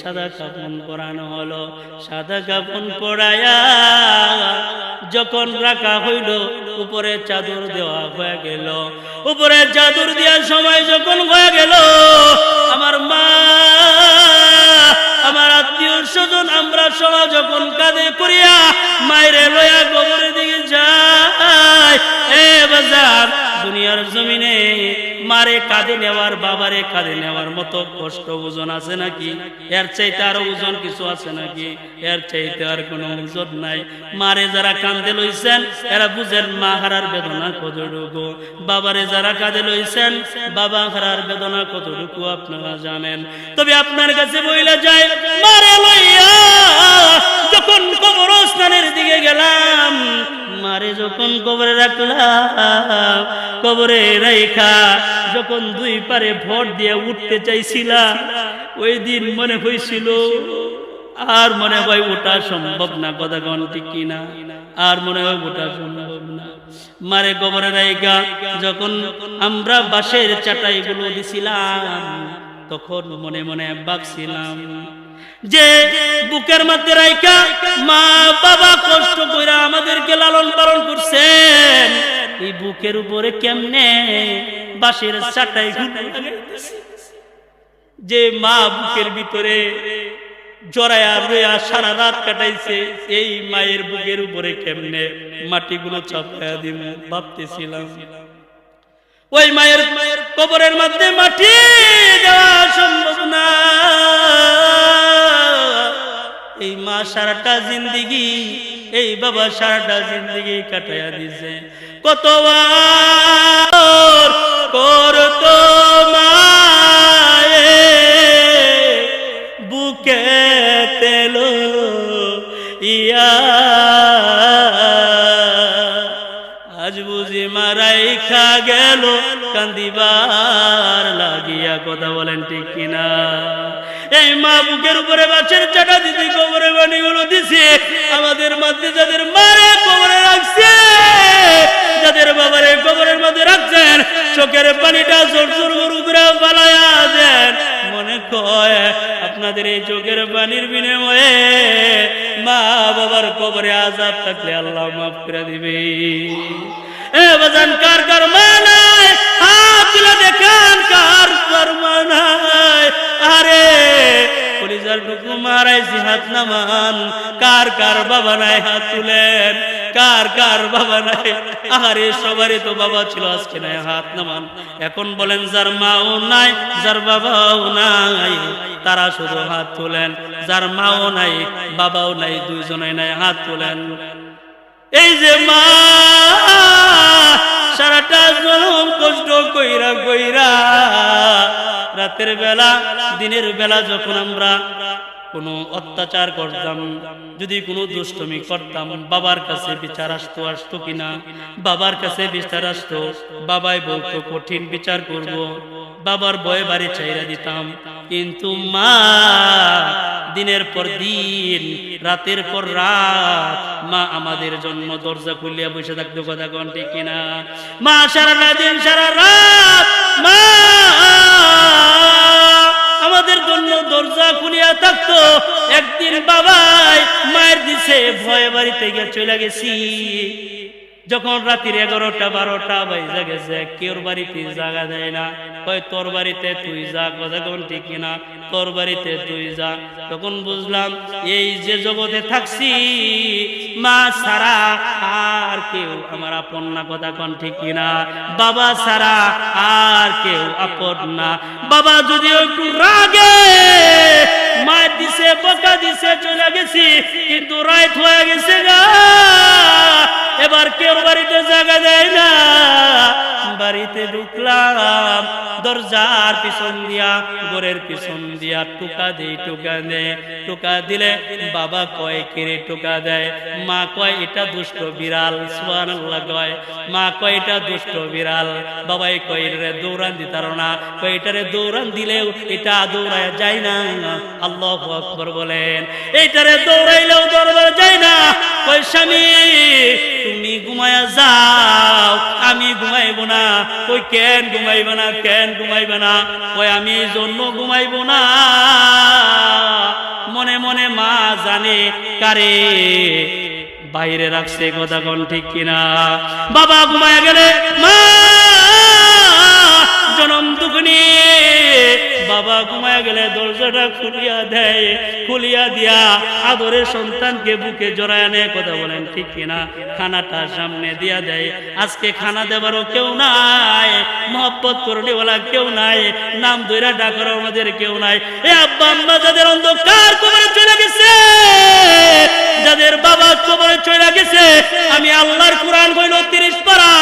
সাদা কাপন পরানো হলো, সাদা কাপন পরায়া যখন রাখা হইল, উপরে চাদর দেওয়া হয়ে গেল। উপরে চাদর দেওয়ার সময় যখন হয়ে গেল, আমার মা, আমার আত্মীয় স্বজন, আমরা সবাই যখন কাঁধে করিয়া মায়েরে লয়া গোবরের দিকে যাই, এ বাজার দুনিয়ার জমিনে মারে কাঁধে নেওয়ার, বাবারে কাঁধে নেওয়ার মতো কষ্ট ওজন আছে নাকি? এর চাইতে আরও ওজন কিছু আছে নাকি? এর চাইতে আর কোনো ওজন নাই। মারে যারা কাঁদে লইছেন, এরা বুঝেন মা হারার বেদনা কতটুকু। বাবারে যারা কাঁদে লইছেন, বাবা হারার বেদনা কতটুকু আপনারা জানেন। তবে আপনার কাছে বইলা যায়, মারে লইয়া যখন কবরস্থানের দিকে গেলাম, মারে যখন কবরে রাখলাম কবরে রেখা যখন দুই পারে ভোট দিয়ে উঠতে চাইছিলাম, ওই দিন মনে হয়েছিল আর মনে হয় ওটা সম্ভব না কথা গণ ঠিক কিনা? আর মনে হয় ওটা সম্ভব না। মারে কবরে রেখা যখন আমরা বাঁশের চাটাইগুলো দিছিলাম, তখন মনে মনে ভাবছিলাম যে, বুকের মধ্যে রাইকা মা বাবা কষ্ট কইরা আমাদেরকে লালন পালন করছেন। এই বুকের উপরে কেমনে বাঁশের চাটাই যে মা বুকের ভিতরে জড়ায়া রয়া সারা রাত কাটাইছে, এই মায়ের বুকের উপরে কেমনে মাটিগুলো চাপায়া দিব ভাবতেছিলাম। ওই মায়ের মায়ের কবরের মধ্যে মাটি দেওয়া সম্ভব না। এই মা সারাটা জিন্দিগি এই বাবা সারাটা জিন্দিগি কাটাইয়া দিছে। কত করত বুকে তেলো ইয়া। আজ বুঝি মারাই খা গেল, কান্দিবার লাগিয়া। কথা বলেন ঠিক কিনা? এই মা বুকের উপরে বাচ্চার চাটা দিদি কবরে দিছে আমাদের মধ্যে যাদের মারে কবরে রাখছে, যাদের বাবারে কবরের মধ্যে রাখছেন, চোখের পানিটা জোর জোর গরু করে পালায়া দেন। মনে কয়, আপনাদের এই চোখের পানির বিনিময়ে মা বাবার কবরে আজাব থাকলে আল্লাহ মাফ করে দিবে। এ বাজান, কার কার বাবা নাই হাত তুলেন? কার কার বাবা নাই আরে সবারই তো বাবা ছিল আজকে নাই, হাত নামান। এখন বলেন, যার মাও নাই, যার বাবাও নাই, তারা শুধু হাত তুলেন। যার মাও নাই, বাবাও নাই, দুইজনে নাই, হাত তুলেন। এই যে মা, সারাটা জনম কষ্ট কইরা কইরা, রাতের বেলা, দিনের বেলা যখন আমরা কোনো অত্যাচার করতাম। যদি কোনো দুষ্টমি করতাম, বাবার কাছে বিচার আসতো আসতো কিনা? বাবার কাছে বিচার আসতো। বাবাই বলতো, কঠিন বিচার করব। বাবার বয়ে বাড়ি চাইরা দিতাম। কিন্তু মা, দিনের পর দিন, রাতের পর রাত, মা আমাদের জন্ম দরজা খুলিয়া বসে থাকতো। কথা কোন মা সারা দিন, সারা রাত মা বাড়িতে গিয়ে চলে গেছি। যখন রাত্রির এগারোটা, বারোটা বাইজা গেছে বাড়িতে জায়গা দেয় না। তোর বাড়িতে তুই যা কথা কোন ঠিক কিনা, তোর বাড়িতে তুই যা তখন বুঝলাম, এই যে জগতে থাকছি, মা সারা আর কেউ আমার আপন না, কথা কোন ঠিক কিনা। বাবা সারা আর কেউ আপন না। বাবা যদি একটু রাগে মা দিছে বকা দিছে চলে গেছি কিন্তু রাইত হয়ে গেছে গা। এবার কেউ বাড়িতে জায়গা দেয় না। বাড়িতে ঢুকলাম, দরজার পিছন দিয়া, ঘরের পিছন দিয়া টুকা দেই, টুকা দেয় টুকা দিলে বাবা কয় কিরে টুকা দেয়? মা কয়, এটা দুষ্ট বিড়াল। সোয়ান কয়, মা কয়, এটা দুষ্ট বিড়াল। বাবাই কয় রে দৌড়ান দিতার না কয় এটারে দৌড়ান দিলেও এটা দৌড়ায় যায় না। আল্লাহ বলেন এইটারে দৌড়াইলেও দৌড়ায় যায় না। কয়, স্বামী তুমি ঘুমায়া যাও, আমি ঘুমাইব না। কই কেন ঘুমাইব না, কেন ঘুমাইব না? কই আমি এই জন্য ঘুমাইব না? মনে মনে মা জানে, কারে বাইরে রাখছে কথা কোন ঠিক কিনা। বাবা ঘুমায় গেলে, মা! জনম দুগুনি বাবা ঘুমায় গেলে দরজাটা খুলিয়া দেয়, খুলিয়া দিয়া আদরের সন্তানকে বুকে জড়ায় আনে, কথা বলেন ঠিক কিনা? খানাটা সামনে দিয়া দেয়। আজকে খানা দেবারও কেউ নাই, মহব্বত করণেওয়ালা কেউ নাই, নাম দৈরা ডাকারও আমাদের কেউ নাই। এ আব্বা, আম্মা, যাদের অন্ধকার কবরে চলে গেছে, যাদের বাবা কবরে চলে গেছে, আমি আল্লাহর কোরআন কইল তিরিশ পারা।